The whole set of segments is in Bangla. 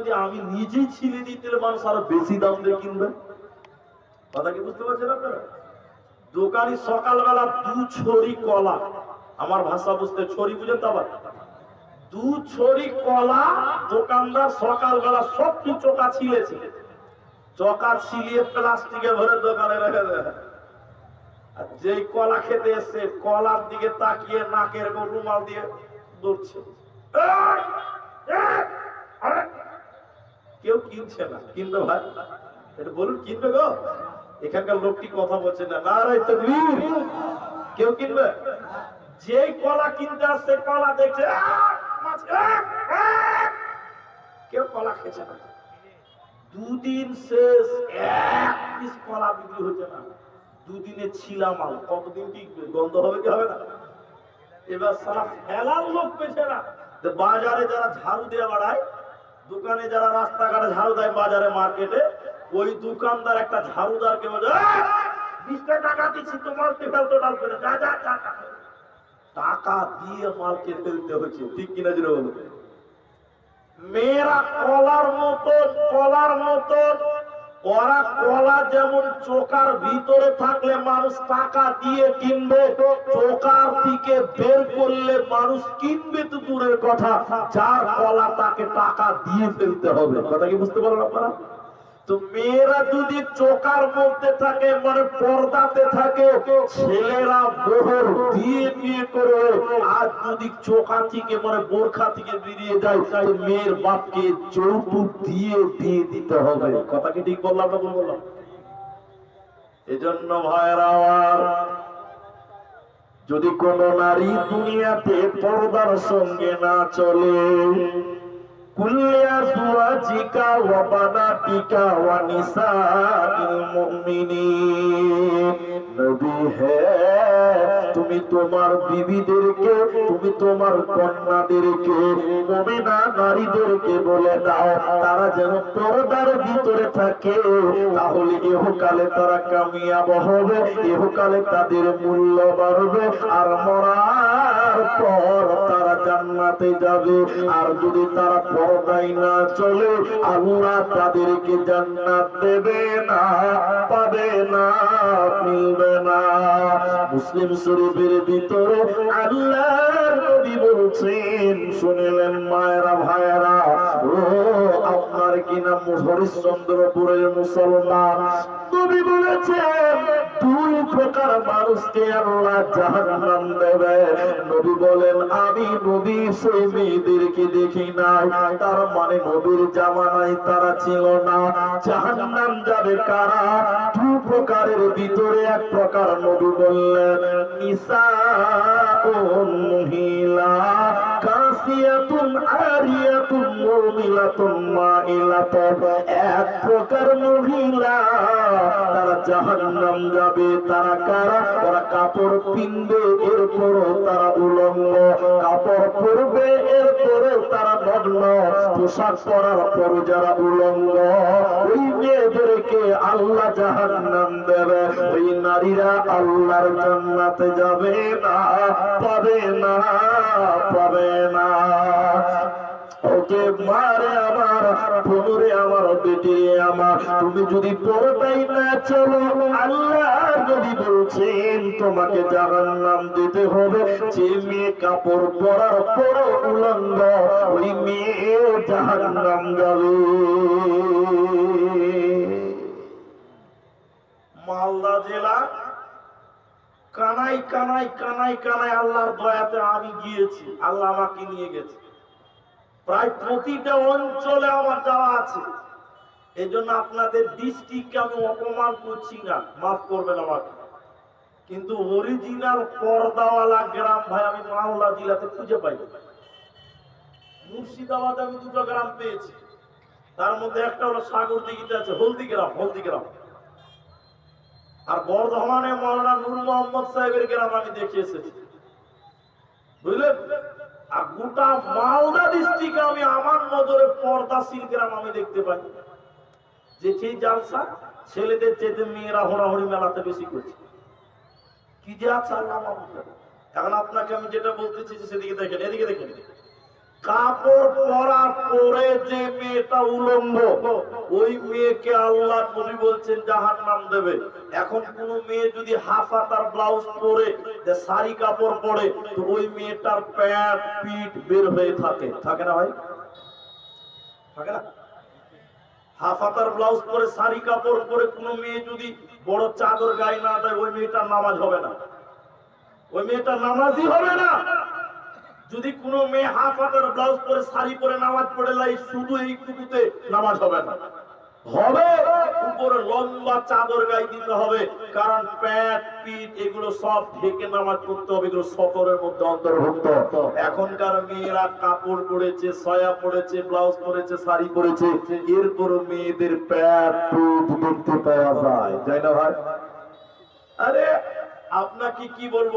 যদি আমি নিজেই ছিলে দিই, তাহলে মানুষ আরও বেশি দাম দিয়ে কিনবে? কথা কি বুঝতে পারছেন আপনারা? দোকানি সকালবেলা দু ছড়ি কলা। আমার ভাষা বুঝতে ছড়ি বুঝেন তো আবার? দু ছড়ি কলা, দোকানদার সকালবেলা সব কি চোকা ছিলেছে। চকা ছিলিয়ে প্লাস্টিকে ভরে দোকানে রেখে দেয়। আর যেই কলা খেতে এসছে, কলার দিকে তাকিয়ে নাকের রুমাল দিয়ে দৌড়ছে! কেউ কিনছে না। কিনবে ভাই? এটা বলুন, কিনবে গো? এখানকার লোকটি কথা বলছে না। কেউ কিনবে? যেই কলা কিনতে আসছে কলা দেখছে! কেউ কলা খেছে না। দুদিন শেষ, এক পিস কলা বিক্রি হচ্ছে না। দুদিনে ছিলাম মাল। কতদিন টিকবে? গন্ধ হবে কি হবে না? এবার সারা ফেলার লোক পেছে না। বাজারে যারা ঝাড়ু দিয়ে বেড়ায় দোকানে যারা রাস্তাঘাটে ঝাড়ু দেয় বাজারে মার্কেটে ওই দোকানদার একটা ঝাড়ুদারকে বলে "এই, বিশটা টাকা দিচ্ছি তোমার টোটাল করে যা যা টাকা টাকা দিয়ে মালকে ফেলতে হচ্ছে ঠিক কিনা যেটা বলো মেয়েরা কলার মতন কলার মতন ওরা কলা যেমন চোকার ভিতরে থাকলে মানুষ টাকা দিয়ে কিনবে, চোকার থেকে বের করলে মানুষ কিনবে তো দূরের কথা। যার কলা তাকে টাকা দিয়ে ফেলতে হবে। কথা কি বুঝতে পারলেন আপনারা? তো মেয়েরা যদি চোকার মধ্যে থাকে মানে পর্দাতে থাকে, ছেলেরা মোহর দিয়ে বিয়ে করে। আর যদি চোখা থেকে মানে বোরখা থেকে বেরিয়ে যায়, তো মেয়ের বাপকে যৌতুক দিয়ে দিয়ে দিতে হবে। কথা কি ঠিক বললাম না বললাম? এজন্য ভাইয়েরা আমার, যদি কোন নারী দুনিয়াতে পর্দার সঙ্গে না চলে ওয়া বানাতিকা ওয়া নিসাইল মুমিনিন। নবী তুমি তোমার বিবিদেরকে, তুমি তোমার কন্যাদেরকে, মুমিনা নারীদেরকে বলে দাও, তারা যেন পর্দার ভিতরে থাকে। তাহলে ইহকালে তারা কামিয়াব হবে ইহকালে তাদের মূল্য বাড়বে, আর মরার পর তারা জান্নাতে যাবে। আর যদি তারা পর্দায় না চলে, আল্লাহ তাদেরকে জান্নাত দেবে না, পাবে মুসলিম শরীফের ভিতরে আল্লাহ নবী বলছেন শুনলেন মায়েরা ভাইয়েরা আপনার কি নাম হরিশ্চন্দ্রপুরের মুসলমান? নবী বলেছেন, দুই প্রকার মানুষকে আল্লাহ জাহান্নাম দেবে। নবী বলেন, আমি নবী, সেই মেয়েদেরকে দেখি নাই। তার মানে নবীর জামানায় তারা ছিল না। জাহান্নাম যাবে কারা? দু প্রকারের ভিতরে এক প্রকার নবী বললেন নিসা মহিলা, কাসিয়াতুন আরিয়াতুন মুমিলাতুন মাইলাতুন এক প্রকার মহিলা, তারা জাহান্নাম যাবে, তারা কারা? তারা কাপড় পিনবে এরপর তারা উলঙ্গ। কাপড় পরবে এরপর তারা নগ্ন পোশাক পরার পর যারা উলঙ্গ। ওই মেয়েদেরকে আল্লাহ জাহান্নাম দেবে। ওই নারীরা আল্লাহর জান্নাতে যাবে না, পাবে না পাবে না। ওকে মারে আমার পুনরে আমার বেটি আমার। তুমি যদি পরটাই না চলো, আল্লাহ যদি বলছেন তোমাকে দিতে হবে। যে মেয়ে কাপড় পরার পর উলঙ্গ, ওই মেয়ে যাবে। মালদা জেলা কানাই কানাই কানাই কানাই আল্লাহর দয়াতে আমি গিয়েছি। আল্লাহ আমাকে নিয়ে গেছে। প্রায় প্রতিটা অঞ্চলে আমার যাওয়া আছে। এই জন্য আপনাদের ডিস্ট্রিক্টকে আমি অপমান করছি না? মাফ করবেন আমাকে। কিন্তু অরিজিনাল পর্দাওয়ালা গ্রাম ভাই, আমি মালদা জেলাতে খুঁজে পাই। মুর্শিদাবাদে আমি দুটো গ্রাম পেয়েছি। তার মধ্যে একটা হলো সাগর দিঘিতে আছে, হলদি গ্রাম হলদি গ্রাম। আর বর্ধমানে মৌলানা নূর মোহাম্মদ সাহেবের গ্রাম আমি দেখে এসেছি। বুঝলেন? আর গোটা মালদা ডিস্ট্রিক্ট আমি আমার নজরে পর্দাশীল গ্রাম আমি দেখতে পাই। যে সেই জালসা ছেলেদের চেতে মেয়েরা হোড়াহড়ি মেলাতে বেশি করছে। কি যে আছে মাহবুব এখন আপনাকে আমি যেটা বলতেছি সেদিকে দেখেন, এদিকে দেখেন। কাপড় পরা পরে যে মেয়েটা উলঙ্গ, ওই মেয়েকে আল্লাহ নবী বলছেন জাহান নাম দেবে। এখন কোন মেয়ে যদি হাফা তার ব্লাউজ পরে শাড়ি কাপড় পরে, তো ওই মেয়েটার প্যান্ট, পিঠ বের হয়ে থাকে। থাকে না ভাই? থাকে না? হাফাতার ব্লাউজ পরে, শাড়ি কাপড় পরে কোনো মেয়ে যদি বড় চাদর গায়ে না দেয়, ওই মেয়েটার নামাজ হবে না। ওই মেয়েটার নামাজই হবে না। যদি কোনো মেয়ে হাফ হাতের ব্লাউজ পরে শাড়ি পরে নামাজ পড়ে লাই, শুধু এইটুকুতে নামাজ হবে না। হবে। উপরে লম্বা চাদর গায়ে দিতে হবে, কারণ প্যাট, পিঠ এগুলো সব ঢেকে নামাজ পড়তে হবে, এগুলো সতরের মধ্যে অন্তর্ভুক্ত। এখনকার মেয়েরা কাপড় পরেছে, সয়া পরেছে, ব্লাউজ পরেছে, শাড়ি পরেছে এরপর মেয়েদের প্যাট, পিঠ দেখতে পাওয়া যায়। তাই না ভাই? আরে, আপনাকে কি বলব?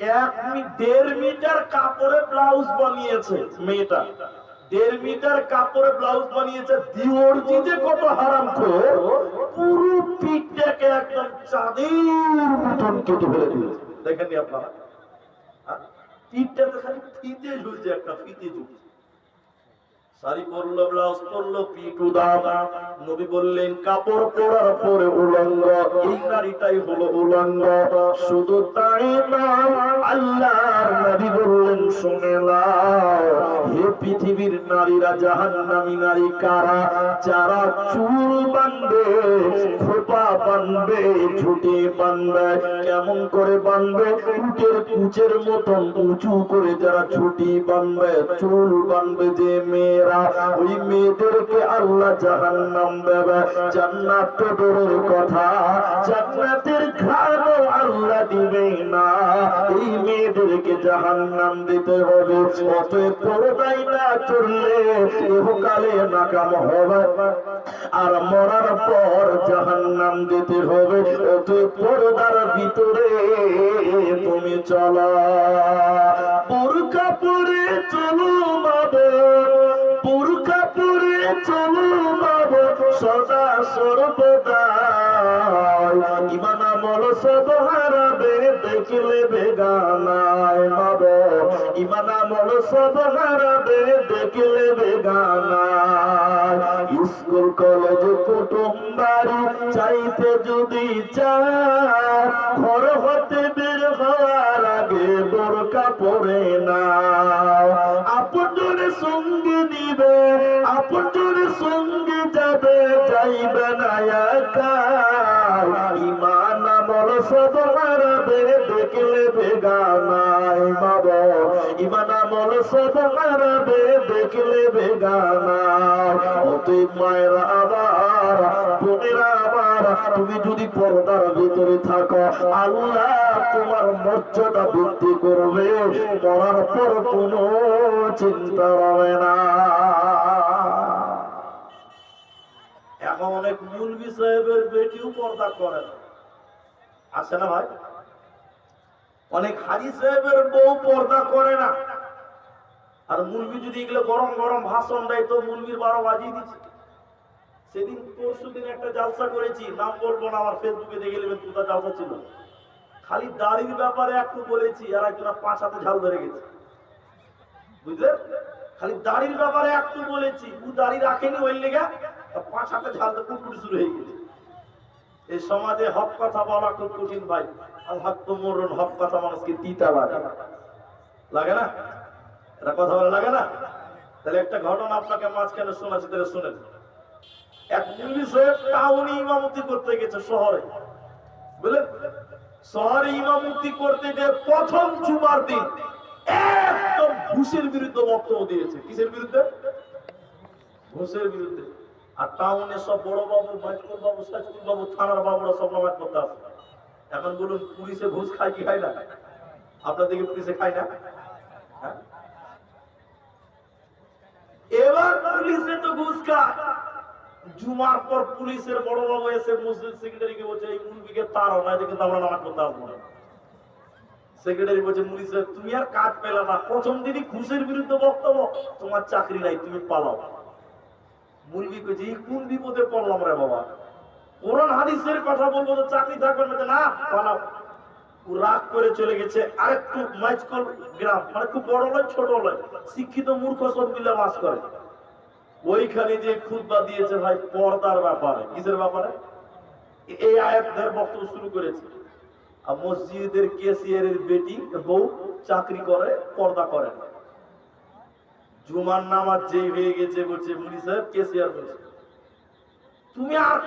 এক দেড় মিটার কাপড়ে ব্লাউজ বানিয়েছে মেয়েটা। দেড় মিটার কাপড়ে ব্লাউজ বানিয়েছে। দিওরজি যে কত হারাম পুরো পিঠটাকে একদম চাঁদের মতন কেটে ফেলে দিয়েছে। দেখেননি আপনারা? হ্যাঁ? পিঠটাতে খালি ফিতে ঝুলছে, একটা ফিতে ঝুলছে। শাড়ি পরলো ব্লাউজ পরলো, পিটু দাদা। নবী বললেন, কাপড় পরার পরে উলঙ্গ, এই নারীটাই হলো উলঙ্গ। শুধু তাই না আল্লাহর নবী বললেন, শুনে নাও পৃথিবীর নারীরা জাহান্নামী নারী কারা? যারা চুল বাঁধবে খোপা বাঁধবে ঝুটি বাঁধবে কেমন করে বাঁধবে উটের কুচের মতন উঁচু করে যারা ছুটি বাঁধবে চুল বাঁধবে যে মেয়েরা, ওই মেয়েদেরকে আল্লাহ জাহান্নাম দেবে। জান্নাত তো দূরের কথা, জান্নাতের ঘাড়ও আল্লাহ দিবে না। এই মেয়েদেরকে জাহান্নাম দিতে হবে, অতএব পরদাই না চললে ইহকালে নাকাম হবে। আর মরার পর জাহান্নাম দিতে হবে। অতএব পর্দার ভিতরে তুমি চলো। বোরকা পরে চলো বাবা বোরকা পরে চলো বাবা, সদা সর্বদা ইমান আমল সব হারাবে, দেখলে বেগানায়। মাব ইমান আমল সব হারাবে দেখলে বেগানায় স্কুল কলেজ কুটুম বাড়ি চাইতে যদি চাও ঘর হতে বের হওয়ার আগে বোরকা পরে না আপনজনে সঙ্গে নিবে, আপনজনে সঙ্গে যাবে, যাইবে না একা। হারাবে দেখলে বেগানায় অতএব মায়েরা আবার, বোনেরা আবার, তুমি যদি পর্দার ভিতরে থাকো, আল্লাহ তোমার মর্যাদা বৃদ্ধি করবে। মরার পর কোনো চিন্তা হবে না। এখন অনেক মুলবি সাহেবের বেটিও পর্দা করে না আছে না ভাই? অনেক হাজি সাহেবের বউ পর্দা করে না। আর মুরগি যদি এগুলো গরম গরম ভাষণ দেয় তো মুরগির বারো বাজিয়ে দিচ্ছে। সেদিন পরশু দিন একটা জালসা করেছি, নাম বলব না, আমার ফেসবুকে দেখে নেবেন কোথা জালসা ছিল। খালি দাড়ির ব্যাপারে একটু বলেছি, আর একজনা পাঁচ হাতে ঝাল ধরে গেছে। বুঝলেন? খালি দাড়ির ব্যাপারে একটু বলেছি, ও দাড়ি রাখেনি ওই লেগে পাঁচ হাতে ঝাল তো কুকুর শুরু হয়ে গেছে। এই সমাজে হক কথা বলা খুব কঠিন ভাই। আর হক তো মরণ হক কথা মানুষকে তিতা লাগে লাগে না? এটা কথা বলা লাগে না? তাহলে একটা ঘটনা আপনাকে মাঝখানে শোনাচ্ছি, তাহলে শুনেন। এক পুলিশে টাউনে ইমামতি করতে গেছে শহরে। বুঝলেন? শহরে ইমামতি করতে যে প্রথম জুমার দিন একদম ঘুষের বিরুদ্ধে বক্তব্য দিয়েছে। কিসের বিরুদ্ধে? ঘুষের বিরুদ্ধে। আর টাউনে সব বড় বাবু মাইকুল বাবু সাজকুল বাবু, থানার বাবুরা সব নামাজ করতে আসে। এখন বলুন, পুলিশে ঘুষ খায় কি খায় না? আপনাদেরকে পুলিশে খায় না? হ্যাঁ? এবার পুলিশে তো ঘুষ জুমার পর পুলিশের বড় বাবু এসে মসজিদ সেক্রেটারিকে বলছে এই মুরগিকে তার না এদিকে আমরা নামাজ করতে আসব সেক্রেটারি বলছে সাহেব, তুমি আর কাজ পেলে না। প্রথম দিনই ঘুষের বিরুদ্ধে বক্তব্য। তোমার চাকরি নাই তুমি পালাও। মুরগি কইছে এই কোন বিপদে পড়লাম রে বাবা? কোরআন হাদিসের কথা বলব তো চাকরি থাকবে না পালাও। রাগ করে চলে গেছে, আরেকটু মাইজকল গ্রাম মানে খুব বড় নয়, ছোট নয়, শিক্ষিত মূর্খ সব মিলে বাস করে। ওইখানে যে খুদবা দিয়েছে ভাই, পর্দার ব্যাপারে। কিসের ব্যাপারে? এই আয়াতদের বক্তব্য শুরু করেছে। আর মসজিদের কেসিয়ারের বেটি, বউ চাকরি করে, পর্দা করে। জুমার নামাজ যেই হয়ে গেছে বলছে, মুনি সাহেব, কেসিয়ার বলছে, তুমি আর